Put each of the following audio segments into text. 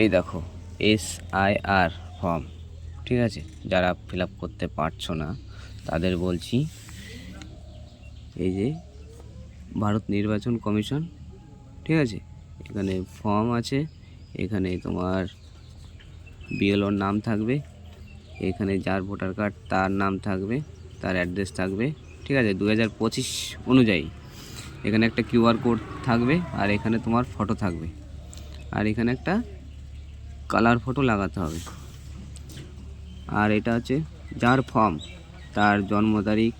এই দেখো S I R form ঠিক আছে? যারা ফিল করতে পারছ না, তাদের বলছি, এই যে ভারত নির্বাচন কমিশন, ঠিক আছে? এখানে ফর্ম আছে, এখানে তোমার বিএলওর নাম থাকবে, এখানে যার ভোটার কার্ড তার নাম থাকবে, তার অ্যাড্রেস থাকবে, ঠিক আছে? দু হাজার পঁচিশ অনুযায়ী। এখানে একটা কিউআর কোড থাকবে, আর এখানে তোমার ফটো থাকবে। আর এখানে একটা কালার ফটো লাগাতে হবে। আর এটা হচ্ছে যার ফর্ম, তার জন্ম তারিখ।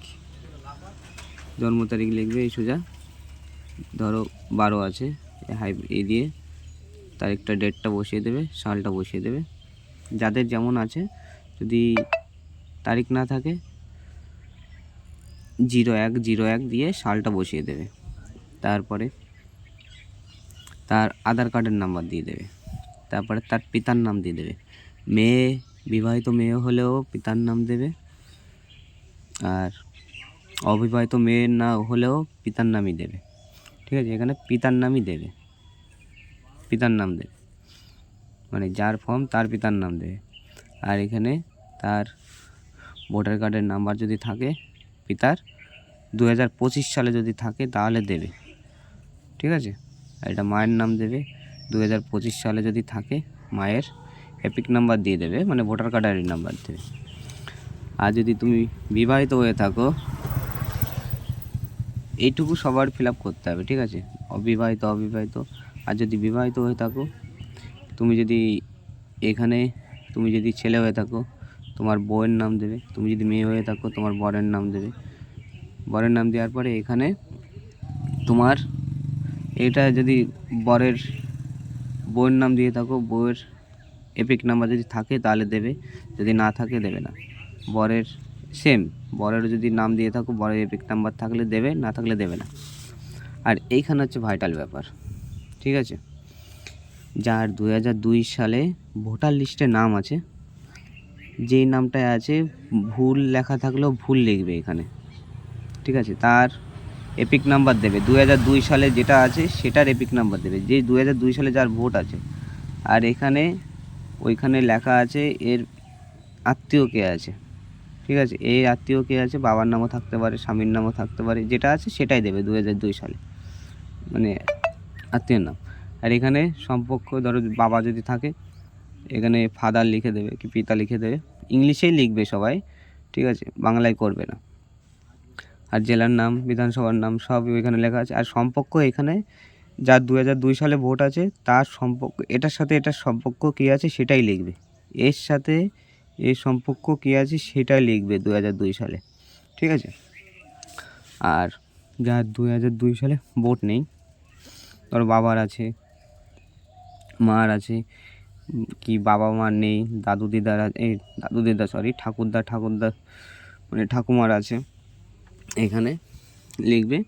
জন্ম তারিখ লিখবে এই সোজা। ধরো বারো আছে হাই এই দিয়ে তারিখটা, ডেটটা বসিয়ে দেবে, সালটা বসিয়ে দেবে। যাদের যেমন আছে, যদি তারিখ না থাকে, জিরো এক জিরো এক দিয়ে সালটা বসিয়ে দেবে। তারপরে তার আধার কার্ডের নাম্বার দিয়ে দেবে। তারপরে তার পিতার নাম দিয়ে দেবে। মেয়ে, বিবাহিত মেয়ে হলেও পিতার নাম দেবে। আর অবিবাহিত মেয়ে না হলেও পিতার নামই দেবে। ঠিক আছে? এখানে পিতার নামই দেবে। পিতার নাম দেবে। মানে যার ফর্ম তার পিতার নাম দেবে। আর এখানে তার ভোটার কার্ডের নাম্বার যদি থাকে পিতার দু হাজার পঁচিশ সালে যদি থাকে তাহলে দেবে। ঠিক আছে? আর এটা মায়ের নাম দেবে। দু হাজার পঁচিশ সালে যদি থাকে, মায়ের এপিক নাম্বার দিয়ে দেবে মানে ভোটার কার্ডের নাম্বার দেবে আর যদি তুমি বিবাহিত হয়ে থাকো, এইটুকু সবার ফিল করতে হবে, ঠিক আছে? অবিবাহিত অবিবাহিত। আর যদি বিবাহিত হয়ে থাকো, তুমি যদি এখানে, তুমি যদি ছেলে হয়ে থাকো, তোমার বউয়ের নাম দেবে। তুমি যদি মেয়ে হয়ে থাকো, তোমার বরের নাম দেবে। বরের নাম দেওয়ার পরে এখানে তোমার, এটা যদি বরের বউয়ের নাম দিয়ে থাকো, বইয়ের এপিক নাম্বার যদি থাকে তাহলে দেবে, যদি না থাকে দেবে না। বরের সেম বরের যদি নাম দিয়ে থাকো, বরের এপিক নাম্বার থাকলে দেবে, না থাকলে দেবে না। আর এইখানে হচ্ছে ভাইটাল ব্যাপার, ঠিক আছে? যার দু দুই সালে ভোটার লিস্টে নাম আছে, যেই নামটায় আছে, ভুল লেখা থাকলেও ভুল লিখবে এখানে, ঠিক আছে? তার এপিক নাম্বার দেবে। দু সালে যেটা আছে, সেটার এপিক নাম্বার দেবে। যে দু সালে যার ভোট আছে। আর এখানে, ওইখানে লেখা আছে, এর আত্মীয় কে আছে। ঠিক আছে? এই আত্মীয় কে আছে? বাবার নামও থাকতে পারে, স্বামীর নামও থাকতে পারে। যেটা আছে, সেটাই দেবে দু সালে। মানে আত্মীয়ের নাম। আর এখানে সম্পর্ক, ধরো বাবা যদি থাকে, এখানে ফাদার লিখে দেবে কি পিতা লিখে দেবে। ইংলিশেই লিখবে সবাই। ঠিক আছে? বাংলায় করবে না। আর জেলার নাম, বিধানসভার নাম সব এখানে লেখা আছে। আর সম্পর্ক এখানে যার দু হাজার দুই সালে ভোট আছে, তার সম্পর্ক, এটার সাথে এটার সম্পর্ক কী আছে সেটাই লিখবে। এর সাথে এর সম্পর্ক কী আছে সেটাই লিখবে দু হাজার দুই সালে। ঠিক আছে? আর যার দু হাজার দুই সালে ভোট নেই ধর বাবার আছে, মার আছে, কি বাবা মার নেই, দাদু দিদার এই দাদু দিদা সরি ঠাকুরদা ঠাকুরদা মানে ঠাকুমার আছে। এখানে লিখবে,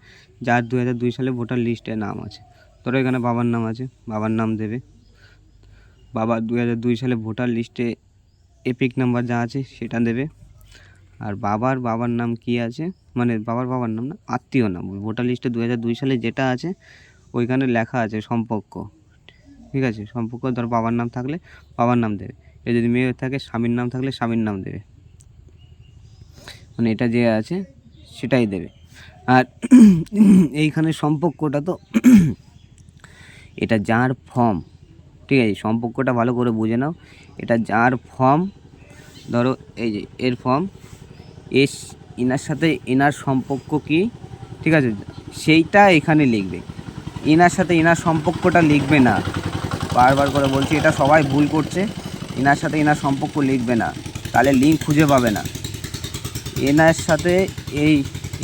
যার দু হাজার দুই সালে ভোটার লিস্টে নাম আছে। ধরো এখানে বাবার নাম আছে, বাবার নাম দেবে। বাবার দু হাজার দুই সালে ভোটার লিস্টে এপিক নাম্বার যা আছে সেটা দেবে। আর বাবার বাবার নাম কি আছে? মানে বাবার বাবার নাম না, আত্মীয় নাম। ভোটার লিস্টে দু হাজার দুই সালে যেটা আছে, ওইখানে লেখা আছে সম্পর্ক। ঠিক আছে? সম্পর্ক, ধর বাবার নাম থাকলে বাবার নাম দেবে। এ যদি মেয়ে থাকে, স্বামীর নাম থাকলে স্বামীর নাম দেবে। মানে এটা যে আছে সেটাই দেবে। আর এইখানে সম্পর্কটা তো, এটা যার ফর্ম ঠিক আছে, সম্পর্কটা ভালো করে বুঝে নাও। এটা যার ফর্ম ধরো এই যে এর ফর্ম এস, এনার সাথে এনার সম্পর্ক কি, ঠিক আছে, সেইটা এখানে লিখবে। এনার সাথে এনার সম্পর্কটা লিখবে না। বারবার করে বলছি, এটা সবাই ভুল করছে, এনার সাথে এনার সম্পর্ক লিখবে না। তাহলে লিঙ্ক খুঁজে পাবে না। এনার সাথে এই,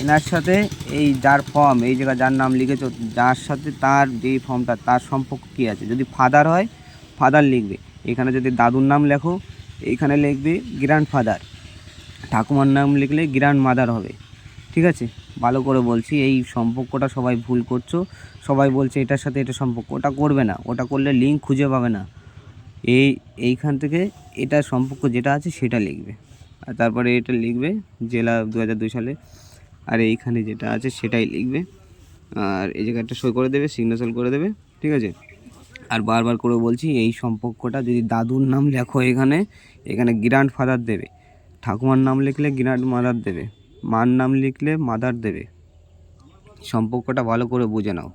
এনার সাথে এই যার ফর্ম এই জায়গায় যার নাম লিখেছ, যার সাথে তার যেই ফর্মটা তার সম্পর্ক কী আছে? যদি ফাদার হয় ফাদার লিখবে। এখানে যদি দাদুর নাম লেখো এইখানে লিখবে গ্র্যান্ড ফাদার ঠাকুমার নাম লিখলে গ্র্যান্ড মাদার হবে। ঠিক আছে? ভালো করে বলছি, এই সম্পর্কটা সবাই ভুল করছ। সবাই বলছে এটার সাথে এটা সম্পর্ক, ওটা করবে না। ওটা করলে লিঙ্ক খুঁজে পাবে না। এই, এইখান থেকে এটার সম্পর্ক যেটা আছে, সেটা লিখবে। আর তারপরে এটা লিখবে জেলা দু হাজার দুই সালে। আর এইখানে যেটা আছে সেটাই লিখবে। আর এই জায়গাটা সই করে দেবে সিগনেচার করে দেবে, ঠিক আছে? আর বারবার করে বলছি, এই সম্পর্কটা যদি দাদুর নাম লেখো এখানে এখানে গ্র্যান্ড ফাদার দেবে। ঠাকুমার নাম লিখলে গ্র্যান্ড মাদার দেবে। মার নাম লিখলে মাদার দেবে। সম্পর্কটা ভালো করে বুঝে নাও।